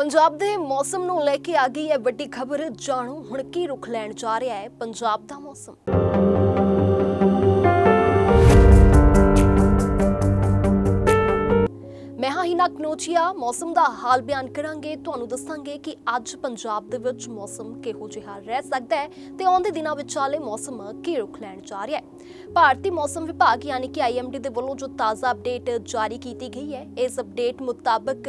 ਪੰਜਾਬ ਦੇ ਮੌਸਮ ਨੂੰ ਲੈ ਕੇ ਆ ਗਈ ਹੈ ਵੱਡੀ ਖਬਰ। ਜਾਣੋ ਹੁਣ ਕੀ ਰੁਖ ਲੈਣ ਜਾ ਰਿਹਾ ਹੈ ਪੰਜਾਬ ਦਾ ਮੌਸਮ। ਹਾਂ ਮੌਸਮ ਦਾ ਹਾਲ ਬਿਆਨ ਕਰਾਂਗੇ। ਤੁਹਾਨੂੰ ਦੱਸਾਂਗੇ ਕਿ ਅੱਜ ਪੰਜਾਬ ਦੇ ਵਿੱਚ ਮੌਸਮ ਕਿਹੋ ਜਿਹਾ ਰਹਿ ਸਕਦਾ ਹੈ ਤੇ ਆਉਂਦੇ ਦਿਨਾਂ ਵਿਚਾਲੇ ਮੌਸਮ ਕੀ ਰੁਖ ਲੈਣ ਜਾ ਰਿਹਾ ਹੈ। ਭਾਰਤੀ ਮੌਸਮ ਵਿਭਾਗ ਯਾਨੀ ਕਿ ਆਈਐਮਡੀ ਦੇ ਵੱਲੋਂ ਜੋ ਤਾਜ਼ਾ ਅਪਡੇਟ ਜਾਰੀ ਕੀਤੀ ਗਈ ਹੈ, ਇਸ ਅਪਡੇਟ ਮੁਤਾਬਕ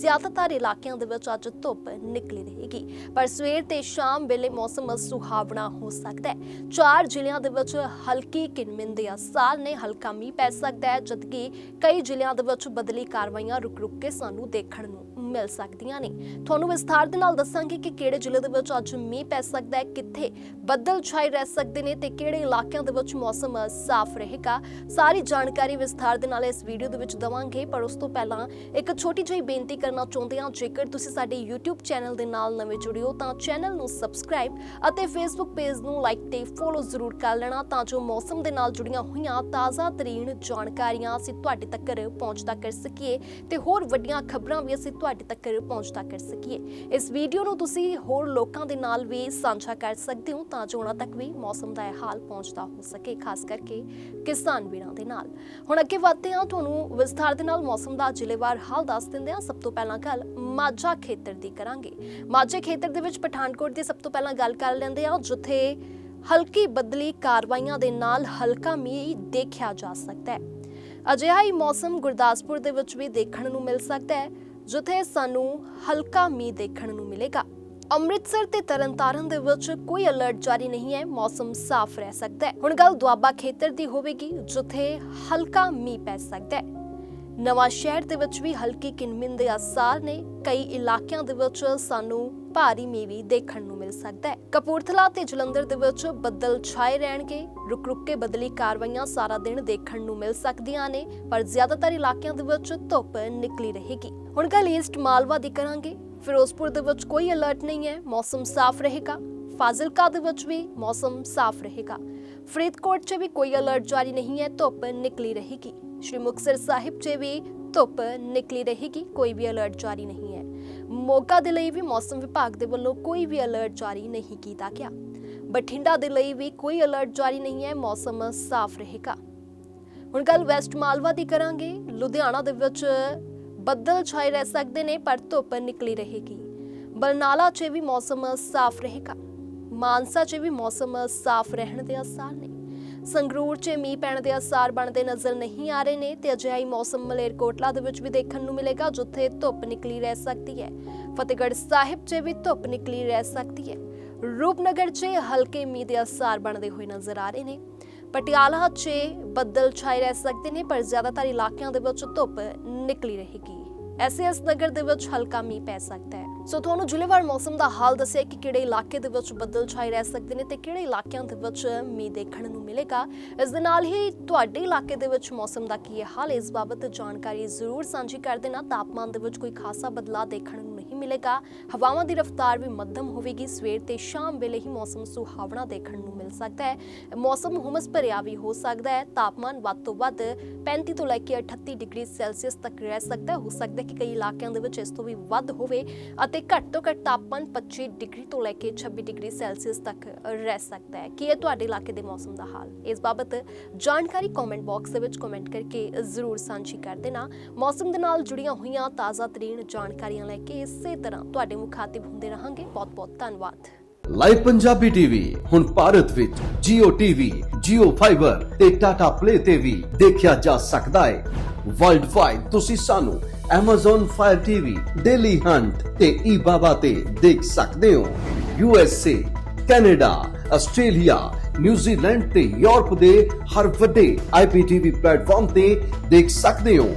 ਜ਼ਿਆਦਾਤਰ ਇਲਾਕਿਆਂ ਦੇ ਵਿੱਚ ਅੱਜ ਧੁੱਪ ਨਿਕਲੀ ਰਹੇਗੀ। ਪਰ ਸਵੇਰ ਤੇ ਸ਼ਾਮ ਵੇਲੇ ਮੌਸਮ ਸੁਹਾਵਣਾ ਹੋ ਸਕਦਾ ਹੈ। ਚਾਰ ਜ਼ਿਲ੍ਹਿਆਂ ਦੇ ਵਿੱਚ ਹਲਕੀ ਕਿਨਮਿਨ ਦੇ ਅਸਾਰ ਨੇ ਹਲਕਾ ਮੀਂਹ ਪੈ ਸਕਦਾ ਹੈ, ਜਦਕਿ ਕਈ ਜ਼ਿਲ੍ਹਿਆਂ ਦੇ ਵਿੱਚ ਬਦਲੀ ਕਾਰਵਾਈਆਂ ਰੁਕ ਰੁਕ ਕੇ ਸਾਨੂੰ ਦੇਖਣ ਨੂੰ ਮਿਲ ਸਕਦੀਆਂ ਨੇ। ਤੁਹਾਨੂੰ ਵਿਸਥਾਰ ਦੇ ਨਾਲ ਦੱਸਾਂਗੇ ਕਿ ਕਿਹੜੇ ਜ਼ਿਲ੍ਹੇ ਦੇ ਵਿੱਚ ਅੱਜ ਮੀਂਹ ਪੈ ਸਕਦਾ ਹੈ, ਕਿੱਥੇ ਬੱਦਲ ਛਾਏ ਰਹਿ ਸਕਦੇ ਨੇ ਤੇ ਕਿਹੜੇ ਇਲਾਕਿਆਂ ਦੇ ਵਿੱਚ ਮੌਸਮ ਸਾਫ਼ ਰਹੇਗਾ। ਸਾਰੀ ਜਾਣਕਾਰੀ ਵਿਸਥਾਰ ਦੇ ਨਾਲ ਇਸ ਵੀਡੀਓ ਦੇ ਵਿੱਚ ਦਵਾਂਗੇ, ਪਰ ਉਸ ਤੋਂ ਪਹਿਲਾਂ ਇੱਕ ਛੋਟੀ ਜਿਹੀ ਬੇਨਤੀ ਕਰਨਾ ਚਾਹੁੰਦੇ ਹਾਂ, ਜੇਕਰ ਤੁਸੀਂ ਸਾਡੇ YouTube ਚੈਨਲ ਦੇ ਨਾਲ ਨਵੇਂ ਜੁੜੇ ਹੋ, ਤਾਂ ਚੈਨਲ ਨੂੰ ਸਬਸਕ੍ਰਾਈਬ ਅਤੇ Facebook ਪੇਜ ਨੂੰ ਲਾਈਕ ਤੇ ਫੋਲੋ ਜ਼ਰੂਰ ਕਰ ਲੈਣਾ, ਤਾਂ ਜੋ ਮੌਸਮ ਦੇ ਨਾਲ ਜੁੜੀਆਂ ਹੋਈਆਂ ਤਾਜ਼ਾ ਤਰੀਨ ਜਾਣਕਾਰੀਆਂ ਅਸੀਂ ਤੁਹਾਡੇ ਤੱਕ ਪਹੁੰਚਦਾ ਕਰ ਸਕੀਏ। ਤੇ ਹੋਰ ਵੱਡੀਆਂ ਖਬਰਾਂ ਵੀ ਅਸੀਂ ਤੁਹਾਡੇ ਤੱਕ ਪਹੁੰਚਦਾ ਕਰ ਸਕੀਏ। ਇਸ ਵੀਡੀਓ ਨੂੰ ਤੁਸੀਂ ਹੋਰ ਲੋਕਾਂ ਦੇ ਨਾਲ ਵੀ ਸਾਂਝਾ ਕਰ ਸਕਦੇ ਹੋ ਤਾਂ ਜੋ ਉਹਨਾਂ ਤੱਕ ਵੀ ਮੌਸਮ ਦਾ ਇਹ ਹਾਲ ਪਹੁੰਚਦਾ ਹੋ ਸਕੇ, ਖਾਸ ਕਰਕੇ ਕਿਸਾਨ ਵੀਰਾਂ ਦੇ ਨਾਲ। ਹੁਣ ਅੱਗੇ ਵਧਦੇ ਹਾਂ, ਤੁਹਾਨੂੰ ਵਿਸਥਾਰ ਦੇ ਨਾਲ ਮੌਸਮ ਦਾ ਜ਼ਿਲ੍ਹੇਵਾਰ ਹਾਲ ਦੱਸ ਦਿੰਦੇ ਹਾਂ। ਸਭ ਤੋਂ ਪਹਿਲਾਂ ਗੱਲ ਮਾਝਾ ਖੇਤਰ ਦੀ ਕਰਾਂਗੇ। ਮਾਝੇ ਖੇਤਰ ਦੇ ਵਿੱਚ ਪਠਾਨਕੋਟ ਦੀ ਸਭ ਤੋਂ ਪਹਿਲਾਂ ਗੱਲ ਕਰ ਲੈਂਦੇ ਹਾਂ, ਜਿੱਥੇ ਹਲਕੀ ਬਦਲੀ ਕਾਰਵਾਈਆਂ ਦੇ ਨਾਲ ਹਲਕਾ ਮੀਂਹ ਦੇਖਿਆ ਜਾ ਸਕਦਾ ਹੈ। ਅਜਿਹਾ ਹੀ ਮੌਸਮ ਗੁਰਦਾਸਪੁਰ ਦੇ ਵਿੱਚ ਵੀ ਦੇਖਣ ਨੂੰ ਮਿਲ ਸਕਦਾ ਹੈ, ਜਿੱਥੇ ਸਾਨੂੰ ਹਲਕਾ ਮੀਂਹ ਦੇਖਣ ਨੂੰ ਮਿਲੇਗਾ। ਅੰਮ੍ਰਿਤਸਰ ਤੇ ਤਰਨਤਾਰਨ ਦੇ ਵਿੱਚ ਕੋਈ ਅਲਰਟ ਜਾਰੀ ਨਹੀਂ ਹੈ, ਮੌਸਮ ਸਾਫ਼ ਰਹਿ ਸਕਦਾ ਹੈ। ਹੁਣ ਗੱਲ ਦੁਆਬਾ ਖੇਤਰ ਦੀ ਹੋਵੇਗੀ, ਜਿੱਥੇ ਹਲਕਾ ਮੀਂਹ ਪੈ ਸਕਦਾ ਹੈ। ਨਵਾਂ ਸ਼ਹਿਰ ਦੇ ਵਿੱਚ ਵੀ ਹਲਕੀ ਕਿਨਮਿਨ ਦੇ ਆਸਾਰ ਨੇ ਕਈ ਇਲਾਕਿਆਂ ਦੇ ਵਿੱਚ ਸਾਨੂੰ ਭਾਰੀ ਮੀਂਹ ਵੀ ਦੇਖਣ ਨੂੰ ਮਿਲ ਸਕਦਾ ਹੈ। ਕਪੂਰਥਲਾ ਤੇ ਜਲੰਧਰ ਦੇ ਵਿੱਚ ਬੱਦਲ ਛਾਏ ਰਹਿਣਗੇ। ਰੁਕ ਰੁਕ ਕੇ ਬਦਲੀ ਕਾਰਵਾਈਆਂ ਸਾਰਾ ਦਿਨ ਦੇਖਣ ਨੂੰ ਮਿਲ ਸਕਦੀਆਂ ਨੇ, ਪਰ ਜ਼ਿਆਦਾਤਰ ਇਲਾਕਿਆਂ ਦੇ ਵਿੱਚ ਧੁੱਪ ਨਿਕਲੀ ਰਹੇਗੀ। ਹੁਣ ਗੱਲ ਈਸਟ ਮਾਲਵਾ ਦੀ ਕਰਾਂਗੇ। ਫਿਰੋਜ਼ਪੁਰ ਦੇ ਵਿੱਚ ਕੋਈ ਅਲਰਟ ਨਹੀਂ ਹੈ, ਮੌਸਮ ਸਾਫ਼ ਰਹੇਗਾ। ਫਾਜ਼ਿਲਕਾ ਦੇ ਵਿੱਚ ਵੀ ਮੌਸਮ ਸਾਫ਼ ਰਹੇਗਾ। ਫਰੀਦਕੋਟ 'ਚ ਵੀ ਕੋਈ ਅਲਰਟ ਜਾਰੀ ਨਹੀਂ ਹੈ, ਧੁੱਪ ਨਿਕਲੀ ਰਹੇਗੀ। ਸ਼੍ਰੀ ਮੁਕਤਸਰ ਸਾਹਿਬ 'ਚ ਵੀ ਧੁੱਪ ਨਿਕਲੀ ਰਹੇਗੀ ਕੋਈ ਵੀ ਅਲਰਟ ਜਾਰੀ ਨਹੀਂ ਹੈ ਮੋਗਾ ਦੇ ਲਈ ਵੀ ਮੌਸਮ ਵਿਭਾਗ ਦੇ ਵੱਲੋਂ ਕੋਈ ਵੀ ਅਲਰਟ ਜਾਰੀ ਨਹੀਂ ਕੀਤਾ ਗਿਆ ਬਠਿੰਡਾ ਦੇ ਲਈ ਵੀ ਕੋਈ ਅਲਰਟ ਜਾਰੀ ਨਹੀਂ ਹੈ ਮੌਸਮ ਸਾਫ਼ ਰਹੇਗਾ ਹੁਣ ਗੱਲ ਵੈਸਟ ਮਾਲਵਾ ਦੀ ਕਰਾਂਗੇ ਲੁਧਿਆਣਾ ਦੇ ਵਿੱਚ ਬੱਦਲ ਛਾਏ ਰਹਿ ਸਕਦੇ ਨੇ ਪਰ ਧੁੱਪ ਨਿਕਲੀ ਰਹੇਗੀ ਬਰਨਾਲਾ 'ਚ ਵੀ ਮੌਸਮ ਸਾਫ਼ ਰਹੇਗਾ ਮਾਨਸਾ 'ਚ ਵੀ ਮੌਸਮ ਸਾਫ਼ ਰਹਿਣ ਦੇ ਆਸਾਰ ਨੇ ਸੰਗਰੂਰ 'ਚ ਮੀਂਹ ਪੈਣ ਦੇ ਆਸਾਰ ਬਣਦੇ ਨਜ਼ਰ ਨਹੀਂ ਆ ਰਹੇ ਨੇ ਤੇ ਅਜਿਹਾ ਹੀ ਮੌਸਮ ਮਲੇਰਕੋਟਲਾ ਦੇ ਵਿੱਚ ਵੀ ਦੇਖਣ ਨੂੰ ਮਿਲੇਗਾ, ਜਿੱਥੇ ਧੁੱਪ ਨਿਕਲੀ ਰਹਿ ਸਕਦੀ ਹੈ। ਫਤਿਹਗੜ੍ਹ ਸਾਹਿਬ 'ਚ ਵੀ ਧੁੱਪ ਨਿਕਲੀ ਰਹਿ ਸਕਦੀ ਹੈ। ਰੂਪਨਗਰ 'ਚ ਹਲਕੇ ਮੀਂਹ ਦੇ ਆਸਾਰ ਬਣਦੇ ਹੋਏ ਨਜ਼ਰ ਆ ਰਹੇ ਨੇ। ਪਟਿਆਲਾ 'ਚ ਬੱਦਲ ਛਾਏ ਰਹਿ ਸਕਦੇ ਨੇ, ਪਰ ਜ਼ਿਆਦਾਤਰ ਇਲਾਕਿਆਂ ਦੇ ਵਿੱਚ ਧੁੱਪ ਨਿਕਲੀ ਰਹੇਗੀ। ਐਸਐਸ ਨਗਰ ਦੇ ਵਿੱਚ ਹਲਕਾ ਮੀਂਹ ਪੈ ਸਕਦਾ ਹੈ। ਸੋ ਤੁਹਾਨੂੰ ਜ਼ਿਲ੍ਹੇਵਾਰ ਮੌਸਮ ਦਾ ਹਾਲ ਦੱਸਿਆ ਕਿ ਕਿਹੜੇ ਇਲਾਕੇ ਦੇ ਵਿੱਚ ਬੱਦਲ ਛਾਏ ਰਹਿ ਸਕਦੇ ਨੇ ਤੇ ਕਿਹੜੇ ਇਲਾਕਿਆਂ ਦੇ ਵਿੱਚ ਮੀਂਹ ਦੇਖਣ ਨੂੰ ਮਿਲੇਗਾ। ਇਸ ਦੇ ਨਾਲ ਹੀ ਤੁਹਾਡੇ ਇਲਾਕੇ ਦੇ ਵਿੱਚ ਮੌਸਮ ਦਾ ਕੀ ਹੈ? ਹਾਲ ਇਸ ਬਾਬਤ ਜਾਣਕਾਰੀ ਜ਼ਰੂਰ ਸਾਂਝੀ ਕਰ ਦੇਣਾ। ਤਾਪਮਾਨ ਦੇ ਵਿੱਚ ਕੋਈ ਖਾਸਾ ਬਦਲਾਅ ਦੇਖਣ ਨੂੰ ਮਿਲੇਗਾ। ਹਵਾਵਾਂ ਦੀ ਰਫ਼ਤਾਰ ਵੀ ਮੱਧਮ ਹੋਵੇਗੀ। ਸਵੇਰ ਤੇ ਸ਼ਾਮ ਵੇਲੇ ਹੀ ਮੌਸਮ ਸੁਹਾਵਣਾ ਦੇਖਣ ਨੂੰ ਮਿਲ ਸਕਦਾ ਹੈ। ਮੌਸਮ ਹੁਮਸ ਭਰਿਆ ਵੀ ਹੋ ਸਕਦਾ ਹੈ। ਤਾਪਮਾਨ ਵੱਧ ਤੋਂ ਵੱਧ 35 ਤੋਂ ਲੈ ਕੇ 38 ਡਿਗਰੀ ਸੈਲਸੀਅਸ ਤੱਕ ਰਹਿ ਸਕਦਾ ਹੈ। ਹੋ ਸਕਦਾ ਹੈ ਕਿ ਕਈ ਇਲਾਕਿਆਂ ਦੇ ਵਿੱਚ ਇਸ ਤੋਂ ਵੀ ਵੱਧ ਹੋਵੇ ਅਤੇ ਘੱਟ ਤੋਂ ਘੱਟ ਤਾਪਮਾਨ 25 ਡਿਗਰੀ ਤੋਂ ਲੈ ਕੇ 26 ਡਿਗਰੀ ਸੈਲਸੀਅਸ ਤੱਕ ਰਹਿ ਸਕਦਾ ਹੈ। ਕੀ ਇਹ ਤੁਹਾਡੇ ਇਲਾਕੇ ਦੇ ਮੌਸਮ ਦਾ ਹਾਲ? ਇਸ ਬਾਬਤ ਜਾਣਕਾਰੀ ਕਮੈਂਟ ਬਾਕਸ ਦੇ ਵਿੱਚ ਕਮੈਂਟ ਕਰਕੇ ਜ਼ਰੂਰ ਸਾਂਝੀ ਕਰ ਦੇਣਾ। ਮੌਸਮ ਦੇ ਨਾਲ ਜੁੜੀਆਂ ਹੋਈਆਂ ਤਾਜ਼ਾ ਤਰੀਨ ਜਾਣਕਾਰੀਆਂ ਲੈ ਕੇ ਇਸੇ ਤਰ੍ਹਾਂ ਤੁਹਾਡੇ ਮੁਖਾਤਿਬ ਹੁੰਦੇ ਰਹਾਂਗੇ। ਬਹੁਤ ਬਹੁਤ ਧੰਨਵਾਦ। ਲਾਈਵ ਪੰਜਾਬੀ ਟੀਵੀ ਹੁਣ ਭਾਰਤ ਵਿੱਚ Jio TV, Jio Fiber ਤੇ Tata Play ਤੇ ਵੀ ਦੇਖਿਆ ਜਾ ਸਕਦਾ ਹੈ। ਵਰਲਡ ਵਾਈਡ ਤੁਸੀਂ ਸਾਨੂੰ Amazon Fire TV, Daily Hunt ਤੇ eBaba ਤੇ ਦੇਖ ਸਕਦੇ ਹੋ। USA, Canada, Australia, New Zealand ਤੇ ਯੂਰਪ ਦੇ ਹਰ ਵੱਡੇ IPTV ਪਲੇਟਫਾਰਮ ਤੇ ਦੇਖ ਸਕਦੇ ਹੋ।